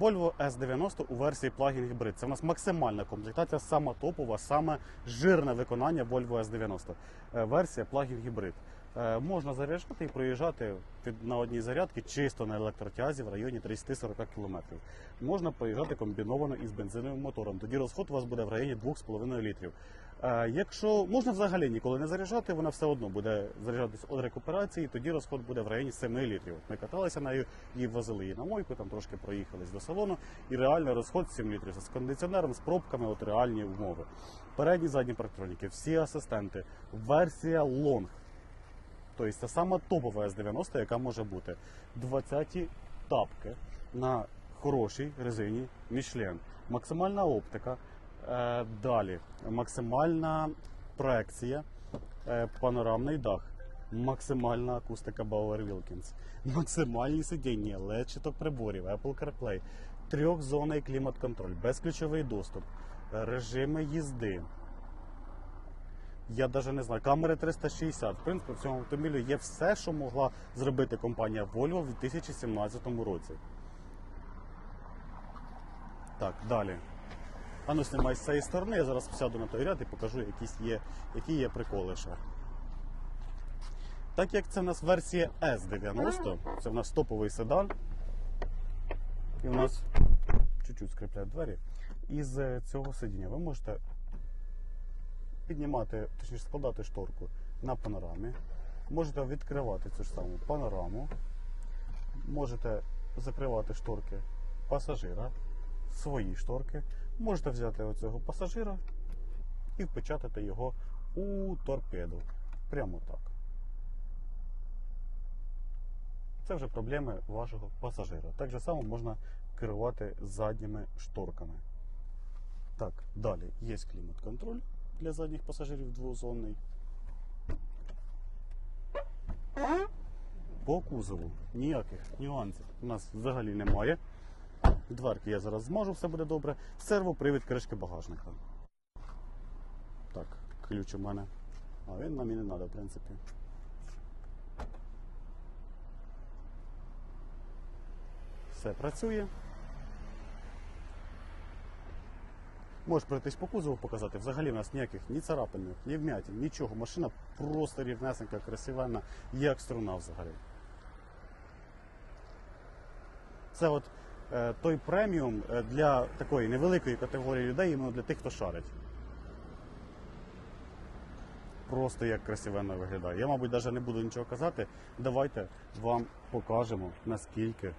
Volvo S90 у версії Plug-in Hybrid. Це в нас максимальна комплектація, сама топова, саме жирне виконання Volvo S90. Е, Версія Plug-in Hybrid. Е, Можна заряджати і проїжджати на одній зарядці чисто на електротязі в районі 30-40 км. Можна проїжджати комбіновано із бензиновим мотором. Тоді розход у вас буде в районі 2,5 літрів. Е, Якщо можна взагалі ніколи не заряджати, вона все одно буде заряджатись від рекуперації, тоді розход буде в районі 7 літрів. Ми каталися нею і возили її на мойку, там трошки проїхались до салону, і реальний розход 7 літрів. З кондиціонером, з пробками, от реальні умови. Передні задні парктроніки, всі асистенти, версія Long. Тобто це сама топова S90, яка може бути. 20 тапки на хорошій резині Michelin. Максимальна оптика. Е, далі максимальна проекція, е, панорамний дах, максимальна акустика Bauer Wilkins, максимальні сидіння, LED щиток приборів, Apple CarPlay, трьохзонний клімат-контроль, безключовий доступ, режими їзди. Я навіть не знаю, камери 360. В принципі, в цьому автомобілі є все, що могла зробити компанія Volvo в 2017 році. Так, далі. А ну знімай з цієї сторони, я зараз сяду на той ряд і покажу, якісь є, які є приколи ще. Так як це в нас версія S90, це в нас топовий седан. І у нас чуть-чуть скріпляють двері. Із е, цього сидіння ви можете піднімати, точніше складати шторку на панорамі. Можете відкривати цю ж саму панораму. Можете закривати шторки пасажира, свої шторки. Можете взяти оцього пасажира і впечатати його у торпеду. Прямо так. Це вже проблеми вашого пасажира. Так же само можна керувати задніми шторками. Так, далі є клімат-контроль для задніх пасажирів двозонний. По кузову ніяких нюансів у нас взагалі немає. Дверки я зараз змажу, все буде добре. Сервопривід кришки багажника. Так, ключ у мене. А він нам і не треба, в принципі. Все працює. Можеш пройтись по кузову показати. Взагалі в нас ніяких ні царапин, ні вмятин, нічого. Машина просто рівнесенька, красивенна, як струна взагалі. Це от е, той преміум е, для такої невеликої категорії людей, іменно для тих, хто шарить. Просто як красивенно виглядає. Я, мабуть, навіть не буду нічого казати. Давайте вам покажемо, наскільки